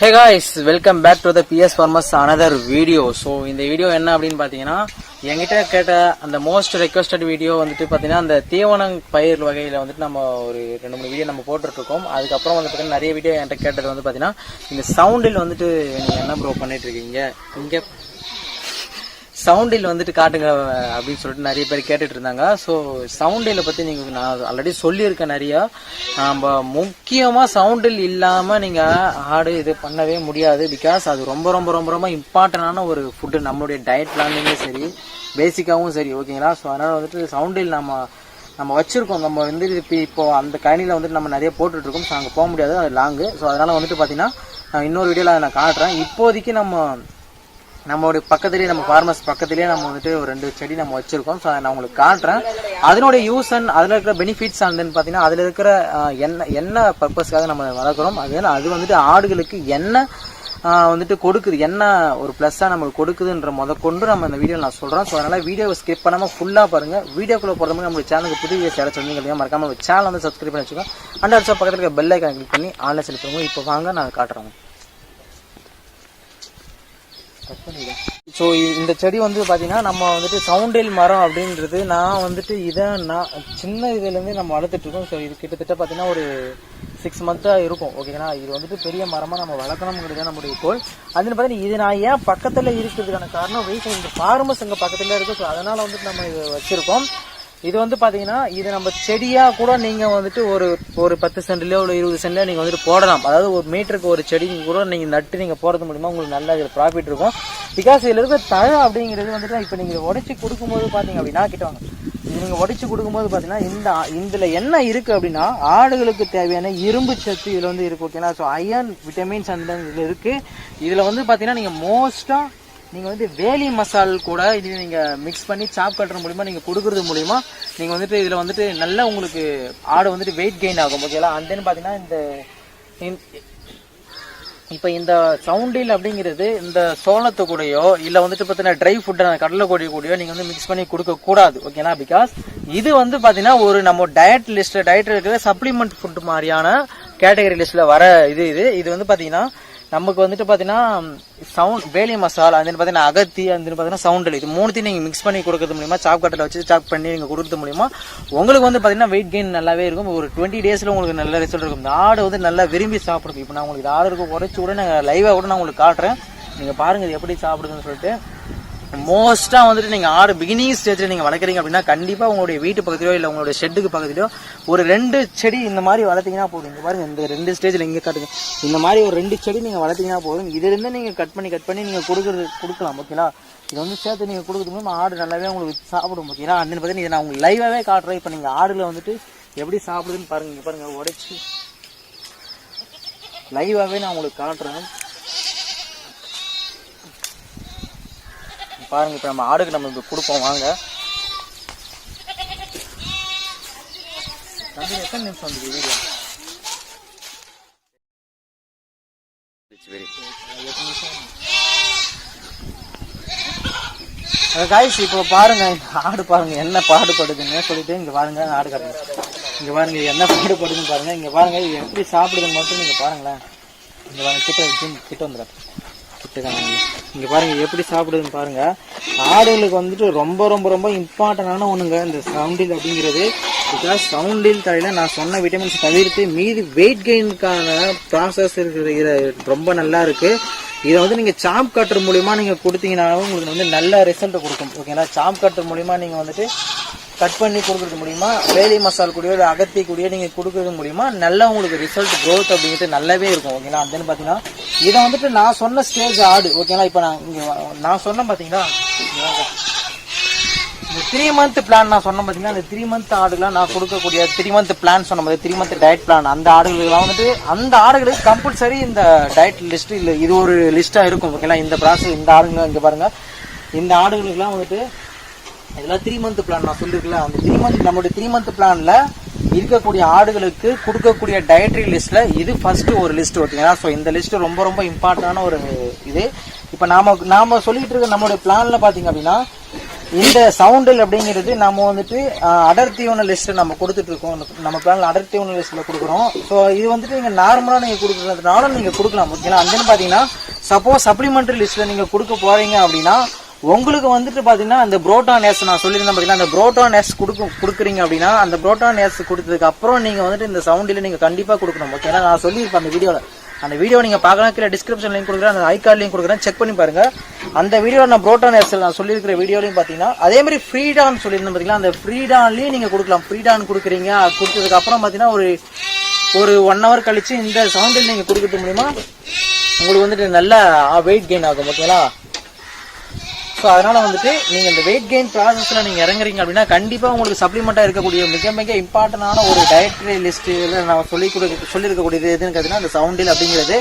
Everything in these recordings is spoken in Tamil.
Hey guys welcome back to the BS farmers another video so இந்த வீடியோ என்ன அப்படின்னு பார்த்தீங்கன்னா என்கிட்ட கேட்ட அந்த மோஸ்ட் ரெக்வஸ்டட் வீடியோ வந்துட்டு பார்த்தீங்கன்னா அந்த தீவனம் பயிர் வகையில் வந்துட்டு நம்ம ஒரு ரெண்டு மூணு வீடியோ நம்ம போட்டுட்ருக்கோம். அதுக்கப்புறம் வந்து பார்த்தீங்கன்னா நிறைய வீடியோ என்கிட்ட கேட்டது வந்து பார்த்தீங்கன்னா இந்த சவுண்டில் வந்துட்டு நீங்கள் என்ன ப்ரோ பண்ணிட்டு இருக்கீங்க? இங்கே சவுண்டில் வந்துட்டு காட்டுங்க அப்படின்னு சொல்லிட்டு நிறைய பேர் கேட்டுட்டு இருந்தாங்க. ஸோ சவுண்டில் பற்றி நீங்கள் நான் ஆல்ரெடி சொல்லியிருக்கேன் நிறையா. நம்ம முக்கியமாக சவுண்டில் இல்லாமல் நீங்கள் ஆடு இது பண்ணவே முடியாது. பிகாஸ் அது ரொம்ப ரொம்ப ரொம்ப ரொம்ப இம்பார்ட்டண்டான ஒரு ஃபுட்டு நம்மளுடைய டயட் பிளான்லையுமே சரி பேசிக்காகவும் சரி ஓகேங்களா ஸோ அதனால் வந்துட்டு சவுண்டில் நம்ம நம்ம வச்சுருக்கோம். நம்ம வந்து இப்போ இப்போ அந்த கணினியில் வந்துட்டு நம்ம நிறைய போட்டுட்ருக்கோம். ஸோ அங்கே போக முடியாது. அது லாங்கு ஸோ அதனால் வந்துட்டு பார்த்தீங்கன்னா நான் இன்னொரு வீடியோவில் நான் காட்டுறேன். இப்போதைக்கு நம்ம நம்மளுடைய பக்கத்துலேயே நம்ம ஃபார்மர்ஸ் பக்கத்துலேயே நம்ம வந்துட்டு ஒரு ரெண்டு செடி நம்ம வச்சுருக்கோம். ஸோ அதை நான் உங்களுக்கு காட்டுறேன். அதனுடைய யூஸ் அண்ட் அதில் இருக்கிற பெனிஃபிட்ஸ் அண்ட் பார்த்தீங்கன்னா அதில் இருக்கிற என்ன என்ன பர்பஸ்க்காக நம்ம வளர்க்குறோம்? அது அது வந்துட்டு ஆடுகளுக்கு என்ன வந்துட்டு கொடுக்குது? என்ன ஒரு ப்ளஸ்ஸாக நம்மளுக்கு கொடுக்குதுன்ற முத கொண்டு நம்ம இந்த வீடியோ நான் சொல்கிறேன் ஸோ அதனால் வீடியோவை ஸ்கிப் பண்ணாமல் ஃபுல்லாக பாருங்கள் வீடியோக்குள்ளே போகிறதுக்கு நம்மளுக்கு சேனலுக்கு புதிய வீடியோ சேனல் சொன்னீங்க மறக்காமல் சேனல் வந்து சப்ஸ்கிரைப் பண்ணி வச்சுக்கோங்க. அண்ட் ஆல்சோ பக்கத்தில் இருக்க பெல் ஐக்கான் கிளிக் பண்ணி ஆன்லைன் செலுத்துவோம் இப்போ வாங்க நான் காட்டுறோம் ஸோ இந்த செடி வந்து பார்த்தீங்கன்னா நம்ம வந்துட்டு சவுண்டேல் மரம் அப்படின்றது நான் வந்துட்டு இதை நான் சின்ன இதுலேருந்து நம்ம வளர்த்துட்ருக்கோம். ஸோ இது கிட்டத்தட்ட பார்த்தீங்கன்னா ஒரு சிக்ஸ் மந்த்தாக இருக்கும். ஓகேங்களா இது வந்துட்டு பெரிய மரமாக நம்ம வளர்க்கணுங்கிறது தான் நம்மளுடைய கோல் அதுன்னு பார்த்தீங்கன்னா இது நான் ஏன் பக்கத்தில் இருக்கிறதுக்கான காரணம் வெயிட் இந்த ஃபார்மஸ் எங்கள் பக்கத்தில் இருக்குது ஸோ அதனால் வந்துட்டு நம்ம இது வச்சுருக்கோம். இது வந்து பார்த்தீங்கன்னா இது நம்ம செடியாக கூட நீங்கள் வந்துட்டு ஒரு ஒரு பத்து சென்ட்லேயோ ஒரு இருபது சென்ட்லயோ நீங்கள் வந்துட்டு போடலாம். அதாவது ஒரு மீட்டருக்கு ஒரு செடி கூட நீங்கள் நட்டு நீங்கள் போடுறது மூலிமா உங்களுக்கு நல்ல இதில் ப்ராஃபிட் இருக்கும். பிகாஸ் இதில் இருக்க தழை அப்படிங்கிறது வந்துட்டு இப்போ நீங்கள் உடச்சி கொடுக்கும்போது பார்த்தீங்க அப்படின்னா கிட்ட வாங்க. இது கொடுக்கும்போது பார்த்தீங்கன்னா இந்த இதில் என்ன இருக்குது அப்படின்னா ஆடுகளுக்கு தேவையான இரும்பு சத்து இதில் வந்து இருக்குது ஓகேங்களா ஸோ அயன் விட்டமின்ஸ் அந்த இதில் இருக்குது இதில் வந்து பார்த்தீங்கன்னா நீங்கள் மோஸ்ட்டாக நீங்கள் வந்து வேலி மசால் கூட இது நீங்கள் மிக்ஸ் பண்ணி சாப் கட்டுற மூலிமா நீங்கள் கொடுக்குறது மூலிமா நீங்கள் வந்துட்டு இதில் வந்துட்டு நல்ல உங்களுக்கு ஆடு வந்துட்டு வெயிட் கெயின் ஆகும் ஓகேங்களா அண்ட் தென் இந்த இந்த- இப்போ இந்த சவுண்டில் அப்படிங்கிறது இந்த சோளத்து கூடயோ இல்லை வந்துட்டு பார்த்தீங்கன்னா ட்ரை ஃபுட் கடலை கொடி கூடயோ நீங்கள் வந்து மிக்ஸ் பண்ணி கொடுக்கக்கூடாது ஓகேனா பிகாஸ் இது வந்து பார்த்தீங்கன்னா ஒரு நம்ம டயட் லிஸ்ட்டில் டயட் இருக்கிற சப்ளிமெண்ட் ஃபுட் மாதிரியான கேட்டகரி லிஸ்ட்டில் வர இது இது. இது வந்து பார்த்தீங்கன்னா நமக்கு வந்துட்டு பார்த்தீங்கன்னா சவுண்ட் வேலி மசாலா அந்த பார்த்தீங்கன்னா அகத்தி அந்த பார்த்தீங்கன்னா சவுண்டில் இது மூணுத்தையும் நீங்கள் மிக்ஸ் பண்ணி கொடுக்கறது மூலியமாக சாப் கட்டில் வச்சு சாப் பண்ணி நீங்கள் கொடுக்கறது மூலியமாக உங்களுக்கு வந்து பார்த்தீங்கன்னா வெயிட் கெயின் நல்லாவே இருக்கும். ஒரு டுவெண்ட்டி டேஸில் உங்களுக்கு நல்ல ரிசல்ட் இருக்கும். இந்த ஆடு வந்து நல்லா விரும்பி சாப்பிடுது இப்போ நான் உங்களுக்கு இந்த ஆடு இருக்க உரைச்சு கூட நான் லைவாக கூட நான் உங்களுக்கு காட்டுறேன். நீங்கள் பாருங்கள் இது எப்படி சாப்பிடுதுன்னு சொல்லிட்டு. மோஸ்ட்டாக வந்துட்டு நீங்கள் ஆடு பிகினிங் ஸ்டேஜில் நீங்கள் வளர்க்குறீங்க அப்படின்னா கண்டிப்பாக உங்களுடைய வீட்டு பக்கத்துலயோ இல்லை உங்களுடைய ஷெட்டுக்கு பக்கத்துலயோ ஒரு ரெண்டு செடி இந்த மாதிரி வளர்த்தீங்கன்னா போதும். இங்கே பாருங்கள் இந்த ரெண்டு ஸ்டேஜில் இங்கே காட்டுங்க. இந்த மாதிரி ஒரு ரெண்டு செடி நீங்கள் வளர்த்தீங்கன்னா போதும். இதுலேருந்து நீங்கள் கட் பண்ணி கட் பண்ணி நீங்கள் கொடுக்குறது கொடுக்கலாம் ஓகேங்களா இது வந்து சேர்த்து நீங்கள் கொடுக்குறது மூலமா ஆடு நல்லாவே உங்களுக்கு சாப்பிடும் ஓகேங்களா அண்ணன் பார்த்தீங்கன்னா இதை நான் உங்களுக்கு லைவாகவே காட்டுறேன். இப்போ நீங்கள் ஆடுல வந்துட்டு எப்படி சாப்பிடுதுன்னு பாருங்கள் பாருங்கள் உடைச்சி. உடைச்சு நான் உங்களுக்கு காட்டுறேன். பாருங்க இப்போ நம்ம ஆடுக்கு நம்ம இப்போ கொடுப்போம் வாங்க. தம்பி எத்தனை நிமிஷம் வந்து வீடியோ? காய்ஸ் இப்போ பாருங்க ஆடு பாருங்க என்ன பாடுபடுதுன்னு சொல்லிட்டு இங்க பாருங்க ஆடு காட்டுங்க இங்க பாருங்க என்ன பாடுபடுதுன்னு பாருங்க இங்க பாருங்க எப்படி சாப்பிடுதுன்னு மட்டும் நீங்க பாருங்களேன். இங்க பாருங்க கிட்ட கிட்ட வந்துடும் கிட்ட இங்கே பாருங்கள் எப்படி சாப்பிடுதுன்னு பாருங்கள் ஆடுகளுக்கு வந்துட்டு ரொம்ப ரொம்ப ரொம்ப இம்பார்ட்டண்டான ஒன்றுங்க இந்த சவுண்டில் அப்படிங்கிறது. பிகாஸ் சவுண்டில் தலையில் நான் சொன்ன விட்டமின்ஸ் தவிர்த்து மீதி வெயிட் கெயினுக்கான ப்ராசஸ் இருக்கிற ரொம்ப நல்லா இருக்குது இதை வந்து நீங்கள் சாம்ப் கட்டுற மூலிமா நீங்கள் கொடுத்தீங்கன்னாலும் உங்களுக்கு வந்து நல்ல ரிசல்ட் கொடுக்கும். ஓகேங்களா சாப் கட்டுற மூலிமா நீங்கள் வந்துட்டு கட் பண்ணி கொடுக்கறது மூலிமா வேலி மசால் கூடயோ இல்லை அகத்தி கூடயோ நீங்கள் கொடுக்கறது மூலிமா நல்லா உங்களுக்கு ரிசல்ட் க்ரோத் அப்படிங்கிறது நல்லாவே இருக்கும். ஓகேங்களா அந்த பார்த்தீங்கன்னா இதை வந்துட்டு நான் சொன்ன ஸ்டேஜ் ஆடு. ஓகேங்களா இப்போ நான் இங்கே நான் சொன்னேன் பாத்தீங்களா? இந்த த்ரீ மந்த் பிளான் நான் சொன்ன பார்த்தீங்கன்னா அந்த த்ரீ மந்த் ஆடுகளாக நான் கொடுக்கக்கூடிய த்ரீ மந்த் பிளான் சொன்ன மாதிரி த்ரீ மந்த் டயட் பிளான் அந்த ஆடுகளுக்கெல்லாம் வந்துட்டு அந்த ஆடுகளுக்கு கம்பல்சரி இந்த டயட் லிஸ்ட் இல்லை இது ஒரு லிஸ்ட்டாக இருக்கும். ஓகேங்களா இந்த ப்ராசஸ் இந்த ஆடுங்க இங்கே பாருங்கள் இந்த ஆடுகளுக்கெல்லாம் வந்துட்டு இதெல்லாம் த்ரீ மந்த் பிளான் நான் சொல்லிருக்கல அந்த த்ரீ மந்த் நம்மளுடைய த்ரீ மந்த் பிளானில் இருக்கக்கூடிய ஆடுகளுக்கு கொடுக்கக்கூடிய டயட்ரி லிஸ்ட்ல இது ஃபர்ஸ்ட் ஒரு லிஸ்ட் ஓகேங்களா? ஸோ இந்த லிஸ்ட் ரொம்ப ரொம்ப இம்பார்ட்டண்டான ஒரு இது. இப்போ நாம நாம சொல்லிட்டு இருக்க நம்மளுடைய பிளான்ல பாத்தீங்க அப்படின்னா இந்த சவுண்டில் அப்படிங்கிறது நம்ம வந்துட்டு அஹ், அடர் லிஸ்ட் நம்ம கொடுத்துட்டு இருக்கோம். நம்ம பிளான்ல அடர் தீவன லிஸ்ட்ல கொடுக்குறோம். ஸோ இது வந்துட்டு நீங்க நார்மலா நீங்க கொடுக்குறதுனால நீங்க கொடுக்கலாம். ஓகேங்களா? அந்த பாத்தீங்கன்னா சப்போஸ் சப்ளிமெண்டரி லிஸ்ட்ல நீங்க கொடுக்க போறீங்க அப்படின்னா உங்களுக்கு வந்துட்டு பார்த்தீங்கன்னா அந்த புரோட்டான் எஸ் நான் சொல்லியிருந்தேன் பார்த்தீங்கன்னா அந்த புரோட்டான் எஸ் கொடுக்கும் கொடுக்குறீங்க அப்படின்னா அந்த புரோட்டான் எஸ் கொடுத்ததுக்கு அப்புறம் நீங்கள் வந்துட்டு இந்த சவுண்டில் நீங்கள் கண்டிப்பாக கொடுக்கணும். ஓகேங்களா நான் சொல்லியிருப்பேன் அந்த வீடியோவில் அந்த வீடியோ நீங்கள் பார்க்கலாம் கீழே டிஸ்கிரிப்ஷன் லிங்க் கொடுக்குறேன் அந்த ஐ கார்டு லிங்க் கொடுக்குறேன் செக் பண்ணி பாருங்கள் அந்த வீடியோவில் நான் புரோட்டான் எஸ் நான் சொல்லியிருக்கிற வீடியோலையும் பார்த்தீங்கன்னா அதே மாதிரி ஃப்ரீடான் சொல்லியிருந்தேன் பார்த்தீங்கன்னா அந்த ஃப்ரீடான்லேயும் நீங்கள் கொடுக்கலாம். ஃப்ரீடான் கொடுக்குறீங்க கொடுத்ததுக்கு அப்புறம் பார்த்தீங்கன்னா ஒரு ஒரு ஒன் ஹவர் கழித்து இந்த சவுண்டில் நீங்கள் கொடுக்கறது மூலிமா உங்களுக்கு வந்துட்டு நல்ல வெயிட் கெயின் ஆகும் ஓகேங்களா ஸோ அதனால் வந்துட்டு நீங்கள் இந்த வெயிட் கெயின் ப்ராசஸில் நீங்கள் இறங்குறீங்க அப்படின்னா கண்டிப்பாக உங்களுக்கு சப்ளிமெண்ட்டாக இருக்கக்கூடிய மிக மிக இம்பார்ட்டண்ட்டான ஒரு டயட்ரி லிஸ்ட்டில் நான் சொல்லி கொடுக்க சொல்லியிருக்கக்கூடியது எதுன்னு பார்த்தீங்கன்னா அந்த சவுண்டில் அப்படிங்கிறது.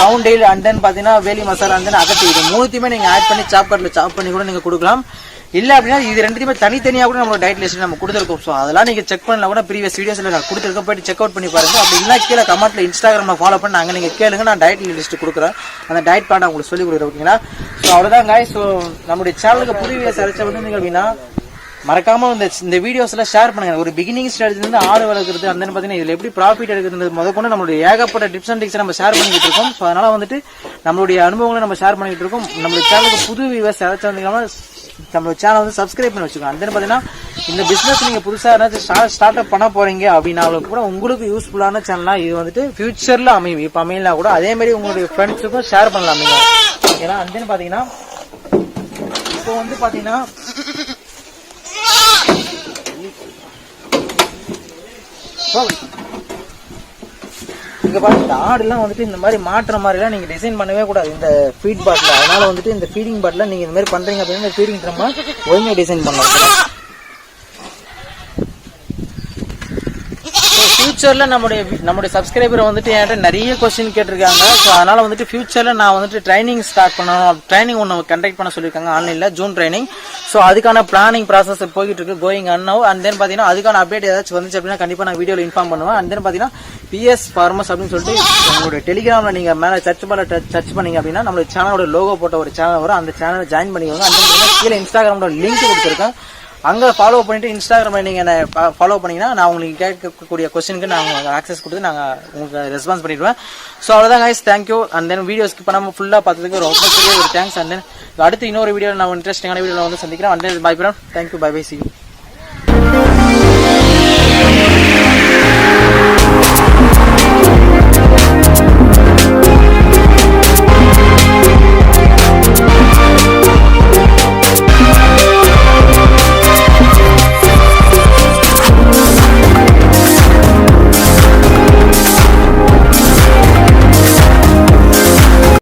சவுண்டில் அண்ட் தென் பார்த்தீங்கன்னா வேலி மசாலா அண்ட் தென் அகட்டி இது மூணுத்தையுமே நீங்கள் ஆட் பண்ணி சாப் கட்டில் சாப் பண்ணி கூட நீங்கள் கொடுக்கலாம். இல்ல அப்படின்னா இது ரெண்டுத்தையுமே தனித்தனியா கூட நம்மளோட டயட் லிஸ்ட் நம்ம கொடுத்துருக்கோம். ஸோ அதெல்லாம் நீங்க செக் பண்ணல கூட ப்ரீவியஸ் வீடியோஸில் நான் கொடுத்துருக்கேன் போயிட்டு செக் அவுட் பண்ணி பாருங்க. அப்படி இல்லை கீழே கமெண்ட்ல இன்ஸ்டாகிராம்ல ஃபாலோ பண்ணி அங்கே நீங்க கேளுங்க நான் டயட் லிஸ்ட் கொடுக்குறேன். அந்த டயட் பிளான் உங்களுக்கு சொல்லி கொடுக்குறேன் ஓகேங்களா ஸோ அவ்வளோதான் காய் ஸோ நம்மளுடைய சேனலுக்கு புது வீடியோஸ் அரைச்ச வந்து அப்படின்னா மறக்காம இந்த இந்த வீடியோஸ்ல ஷேர் பண்ணுங்க. ஒரு பிகினிங் ஸ்டேஜ்ல இருந்து ஆடு வளர்க்குறது அந்த பாத்தீங்கன்னா இதுல எப்படி ப்ராஃபிட் எடுக்கிறது முத கொண்டு நம்மளுடைய ஏகப்பட்ட டிப்ஸ் அண்ட் டிக்ஸ் நம்ம ஷேர் பண்ணிட்டு இருக்கோம். ஸோ அதனால வந்துட்டு நம்மளுடைய அனுபவங்களை நம்ம ஷேர் பண்ணிட்டு இருக்கோம். நம்மளுடைய சேனலுக்கு புது வியூவர்ஸ் யாராச்சும் வந்தீங்கன்னா நம்மளோட சேனல் வந்து சப்ஸ்கிரைப் பண்ணி வச்சுக்கோங்க. அந்த பார்த்தீங்கன்னா இந்த பிஸ்னஸ் நீங்கள் புதுசாக ஏதாச்சும் ஸ்டார்ட் அப் பண்ண போகிறீங்க அப்படின்னாலும் கூட உங்களுக்கு யூஸ்ஃபுல்லான சேனலாக இது வந்துட்டு ஃபியூச்சரில் அமையும். இப்போ அமையலாம் கூட அதேமாரி உங்களுடைய ஃப்ரெண்ட்ஸுக்கும் ஷேர் பண்ணலாம் நீங்கள் ஏன்னா அந்த பார்த்தீங்கன்னா இப்போ வந்து பாத்தீங்கன்னா இங்க பாருங்க இந்த ஆடுலாம் வந்துட்டு இந்த மாதிரி மாட்டுற மாதிரிலாம் நீங்க டிசைன் பண்ணவே கூடாது. இந்த ஃபீட் பாட்டில் அதனால வந்துட்டு இந்த ஃபீடிங் பாட்டில் நீங்க இந்த மாதிரி பண்றீங்க அப்படின்னா இந்த ஃபீடிங் ட்ரம்மா ஒழுங்கா டிசைன் பண்ணலாம் ஃபியூச்சர்ல நம்முடைய நம்முடைய சப்ஸ்கிரைபர் வந்துட்டு என்கிட்ட நிறைய கொஸ்டின் கேட்டிருக்காங்க. ஸோ அதனால் வந்துட்டு ஃப்யூச்சரில் நான் வந்துட்டு ட்ரைனிங் ஸ்டார்ட் பண்ணணும். ட்ரைனிங் ஒன்று கண்டக்ட் பண்ண சொல்லியிருக்காங்க ஆன்லைனில் ஜூன் ட்ரைனிங் ஸோ அதுக்கான பிளானிங் ப்ராசஸ் போய்கிட்டு இருக்கு கோயிங் அன்னோ அண்ட் தென் பார்த்தீங்கன்னா அதுக்கான அப்டேட் ஏதாச்சும் வந்துச்சு அப்படின்னா கண்டிப்பாக நான் வீடியோவில் இன்ஃபார்ம் பண்ணுவேன். அண்ட் தென் பார்த்தீங்கன்னா பிஎஸ் ஃபார்மஸ் அப்படின்னு சொல்லிட்டு உங்களுடைய டெலிகிராமில் நீங்கள் மேலே சர்ச் பண்ண சர்ச் பண்ணீங்க அப்படின்னா நம்மளுடைய சேனலோட லோகோ போட்ட ஒரு சேனல் வரும். அந்த சேனலை ஜாயின் பண்ணிக்கோங்க. அந்த கீழே இன்ஸ்டாகிராமோட லிங்க் கொடுத்துருக்கேன். அங்கே ஃபாலோ பண்ணிட்டு இன்ஸ்டாகிராமில் நீங்கள் என்ன ஃபாலோ பண்ணிங்கன்னா நான் உங்களுக்கு கேட்கக்கூடிய கொஸ்டினுக்கு நான் உங்களுக்கு ஆக்சஸ் கொடுத்து நாங்கள் உங்களுக்கு ரெஸ்பான்ஸ் பண்ணிடுவேன். ஸோ அவ்வளோதான் guys thank you and then video skip பண்ணாமல் ஃபுல்லாக பார்த்ததுக்கு ரொம்ப பெரிய ஒரு தேங்க்ஸ் அண்ட் தென் அடுத்து இன்னொரு வீடியோ நான் இன்ட்ரெஸ்டிங்கான வீடியோவில் வந்து சந்திக்கிறேன் and then bye from thank you bye bye see